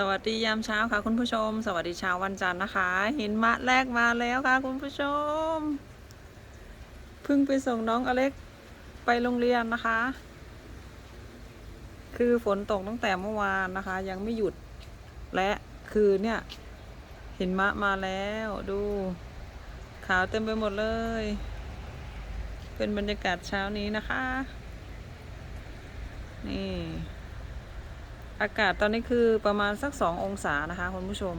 สวัสดียามเช้าค่ะคุณผู้ชม สวัสดีเช้าวันจันทร์นะคะ หินมะแรกมาแล้วค่ะคุณผู้ชมเพิ่งไปส่งน้องอเล็กไปโรงเรียนนะคะ คือฝนตกตั้งแต่เมื่อวานนะคะ ยังไม่หยุดและคือเนี่ยหินมะมาแล้วดู ขาวเต็มไปหมดเลย เป็นบรรยากาศเช้านี้นะคะ นี่ อากาศตอนนี้คือประมาณสักสององศานะคะคุณผู้ชม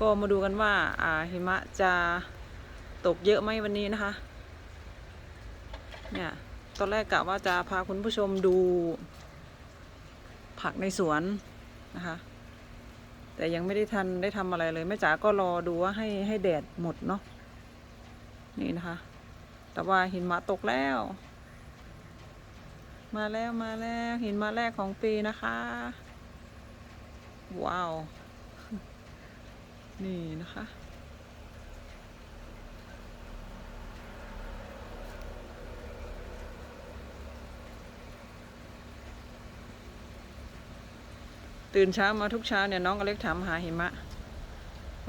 ก็มาดูกันว่าอ่าหิมะจะตกเยอะไหมวันนี้นะคะ เนี่ยตอนแรกกะว่าจะพาคุณผู้ชมดู ผักในสวนนะคะ แต่ยังไม่ได้ทันได้ทำอะไรเลยแม่จ๋าก็รอดูว่าให้ให้แดดหมดเนาะนี่นะคะ แต่ว่าหินมะตกแล้ว มาแล้วมาแล้วหินมาแรกของปีนะคะ ว้าว นี่นะคะ ตื่นเช้ามาทุกเช้าเนี่ยน้องอเล็กถามหาหิมะ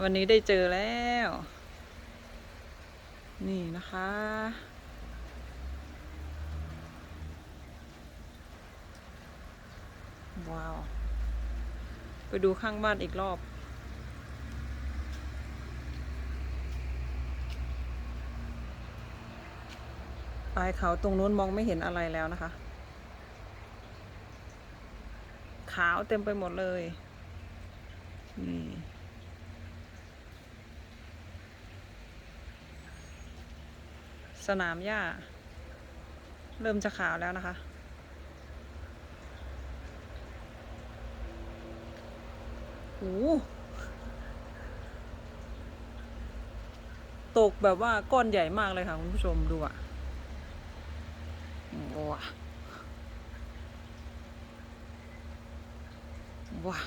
วันนี้ได้เจอแล้ว นี่นะคะ ว้าว ไปดูข้างบ้านอีกรอบ ปลายเขาตรงนู้นมองไม่เห็นอะไรแล้วนะคะ ขาวเต็มไปหมดเลย นี่สนามหญ้า เริ่มจะขาวแล้วนะคะ โอ้โหตกแบบว่าก้อนใหญ่มากเลยค่ะคุณผู้ชมดูอะว้าว้า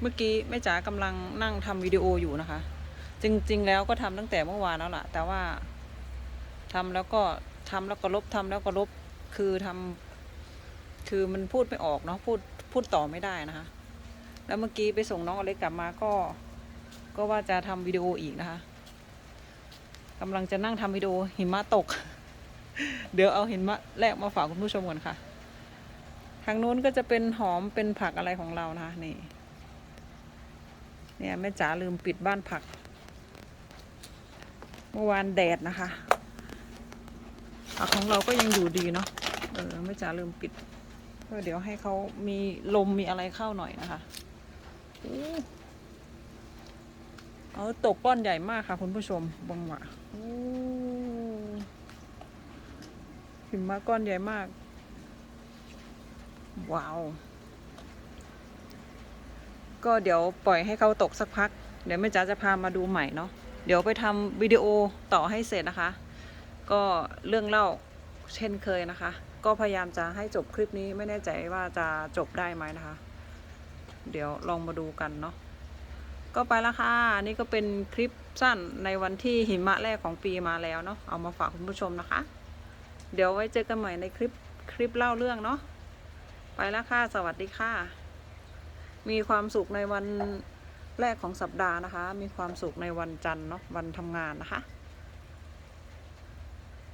เมื่อกี้แม่จ๋ากำลังนั่งทำวิดีโออยู่นะคะ จริง ๆ แล้วก็ทำตั้งแต่เมื่อวานแล้วล่ะ แต่ว่า ทำแล้วก็ทำแล้วก็ลบทำแล้วก็ลบคือทำคือมันพูดไม่ออกเนาะพูดพูดต่อไม่ได้นะคะ แล้วเมื่อกี้ไปส่งน้องอเล็กกลับมาก็ ก็ว่าจะทำวิดีโออีกนะคะกำลังจะนั่งทำวิดีโอหิมะตก เดี๋ยวเอาหิมะแรกมาฝากคุณผู้ชมก่อนค่ะ ทางนู้นก็จะเป็นหอมเป็นผักอะไรของเรานะคะนี่ เนี่ยแม่จ๋าลืมปิดบ้านผัก เมื่อวานแดดนะคะ ผักของเราก็ยังอยู่ดีเนาะเออไม่จ๋าลืมปิดก็เดี๋ยวให้เขามีลมมีอะไรเข้าหน่อยนะคะโอ้เอาตกก้อนใหญ่มากค่ะคุณผู้ชมบังหวะโอ้หิมะก้อนใหญ่มาก ว้าว ก็เดี๋ยวปล่อยให้เขาตกสักพัก เดี๋ยวแม่จ๋าจะพามาดูใหม่เนาะเดี๋ยวไปทำวิดีโอต่อให้เสร็จนะคะ ก็เรื่องเล่าเช่นเคยนะคะ ก็พยายามจะให้จบคลิปนี้ไม่แน่ใจว่าจะจบได้ไหมนะคะ เดี๋ยวลองมาดูกันเนาะก็ไปละค่ะนี่ก็เป็นคลิปสั้นในวันที่หิมะแรกของปีมาแล้วเนาะเอามาฝากคุณผู้ชมนะคะ เดี๋ยวไว้เจอกันใหม่ในคลิปคลิปเล่าเรื่องเนาะไปละค่ะสวัสดีค่ะ มีความสุขในวันแรกของสัปดาห์นะคะ มีความสุขในวันจันทร์เนาะวันทำงานนะคะ